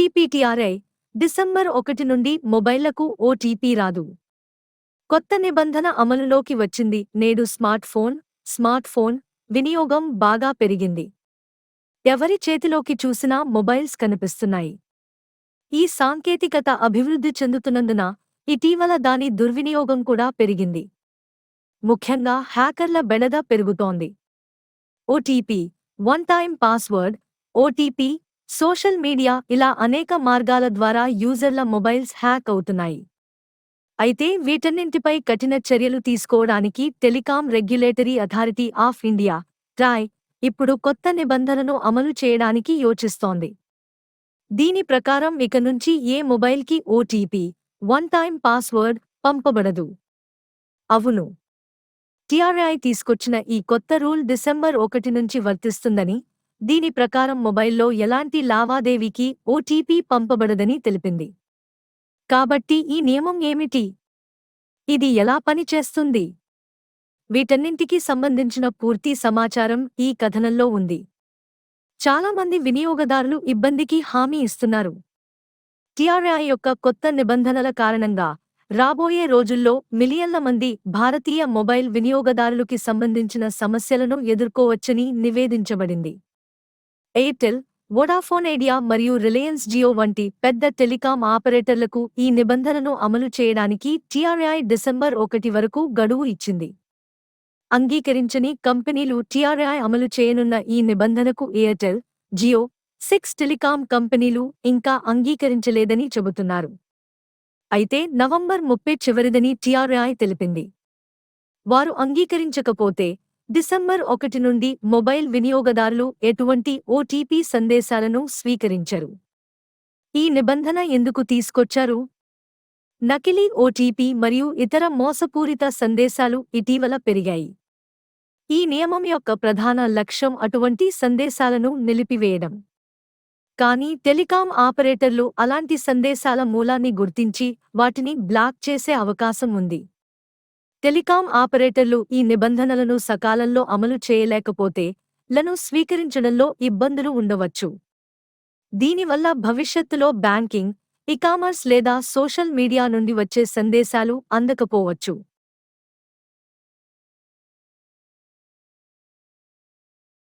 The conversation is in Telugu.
ఓటీపీటీఆర్ఐ డిసెంబర్ ఒకటి నుండి మొబైళ్ళకు ఓటీపీ రాదు. కొత్త నిబంధన అమలులోకి వచ్చింది. నేడు స్మార్ట్ ఫోన్ స్మార్ట్ ఫోన్ వినియోగం బాగా పెరిగింది. ఎవరి చేతిలోకి చూసినా మొబైల్స్ కనిపిస్తున్నాయి. ఈ సాంకేతికత అభివృద్ధి చెందుతున్నందున ఇటీవల దాని దుర్వినియోగం కూడా పెరిగింది. ముఖ్యంగా హ్యాకర్ల బెడద పెరుగుతోంది. OTP one time password OTP social media ఇలా అనేక మార్గాల ద్వారా యూజర్ల మొబైల్స్ హ్యాక్ అవుతున్నాయి. అయితే వీటన్నింటిపై కఠిన చర్యలు తీసుకోవడానికి telecom regulatory authority of India TRAI ఇప్పుడు కొత్త నిబంధనను అమలు చేయడానికి యోచిస్తోంది. దీని ప్రకారం ఇక నుంచి ఏ మొబైల్కి ఓటీపీ వన్ టైం పాస్వర్డ్ పంపబడదు. అవును. టీఆర్ఐ తీసుకొచ్చిన ఈ కొత్త రూల్ డిసెంబర్ ఒకటి నుంచి వర్తిస్తుందని దీని ప్రకారం మొబైల్లో ఎలాంటి లావాదేవీకి ఓటీపీ పంపబడదని తెలిపింది. కాబట్టి ఈ నియమం ఏమిటి? ఇది ఎలా పనిచేస్తుంది వీటన్నింటికీ సంబంధించిన పూర్తి సమాచారం ఈ కథనంలో ఉంది. చాలామంది వినియోగదారులు ఇబ్బందికి హామీ ఇస్తున్నారు. టిఆర్ఐ యొక్క కొత్త నిబంధనల కారణంగా రాబోయే రోజుల్లో మిలియన్ల మంది భారతీయ మొబైల్ వినియోగదారులకి సంబంధించిన సమస్యలను ఎదుర్కోవచ్చని నివేదించబడింది. ఎయిర్టెల్ వోడాఫోన్ ఐడియా మరియు రిలయన్స్ జియో వంటి పెద్ద టెలికాం ఆపరేటర్లకు ఈ నిబంధనను అమలు చేయడానికి టీఆర్ఐ డిసెంబర్ ఒకటి వరకు గడువు ఇచ్చింది. అంగీకరించని కంపెనీలు టీఆర్ఐ అమలు చేయనున్న ఈ నిబంధనకు ఎయిర్టెల్ జియో సిక్స్ టెలికాం కంపెనీలు ఇంకా అంగీకరించలేదని చెబుతున్నారు. అయితే నవంబర్ ముప్పై చివరిదని టీఆర్ఐ తెలిపింది. వారు అంగీకరించకపోతే డిసెంబర్ ఒకటి నుండి మొబైల్ వినియోగదారులు ఎటువంటి ఓటీపీ సందేశాలను స్వీకరించరు. ఈ నిబంధన ఎందుకు తీసుకొచ్చారు? నకిలీ ఓటీపీ మరియు ఇతర మోసపూరిత సందేశాలు ఇటీవల పెరిగాయి. ఈ నియమం యొక్క ప్రధాన లక్ష్యం అటువంటి సందేశాలను నిలిపివేయడం. కానీ టెలికాం ఆపరేటర్లు అలాంటి సందేశాల మూలాన్ని గుర్తించి వాటిని బ్లాక్ చేసే అవకాశం ఉంది. టెలికాం ఆపరేటర్లు ఈ నిబంధనలను సకాలంలో అమలు చేయలేకపోతే లను స్వీకరించడంలో ఇబ్బందులు ఉండవచ్చు. దీనివల్ల భవిష్యత్తులో బ్యాంకింగ్ ఇకామర్స్ లేదా సోషల్ మీడియా నుండి వచ్చే సందేశాలు అందకపోవచ్చు.